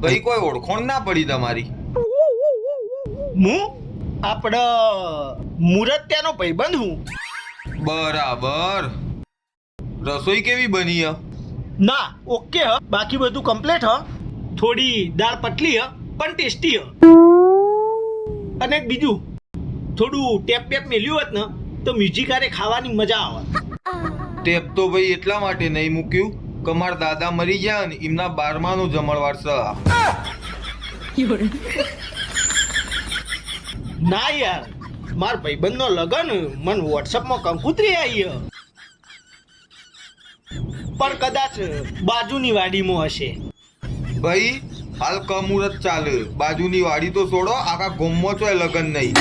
ભાઈ કોઈ ઓળખોણ ના પડી તમારી. હું? આપડ મુરત્યાનો ભાઈબંધ હું? બરાબર. રસોઈ કેવી બની હ? ના ઓકે હ. બાકી બધું કમ્પ્લીટ હ. થોડી દાળ પતલી હ. પણ ટેસ્ટી હ. અને બીજું થોડું ટેપ ટેપ મેલ્યું હોત ને તો મ્યુઝિક આરે ખાવાની મજા આવે. ટેપ તો ભાઈ એટલા માટે નહીં મૂક્યું. કે મારા દાદા મરી ગયા ને એમના બારમાનું જમણવાર છે ના યાર માર ભાઈબંધનો લગન મન વોટ્સઅપમાં કંકુતરી આવી પણ કદાચ બાજુની વાડીમાં હશે. ભાઈ હાલ કમુરત ચાલે. બાજુની વાડી તો છોડો આખા ગોમમાં છો લગન નહીં.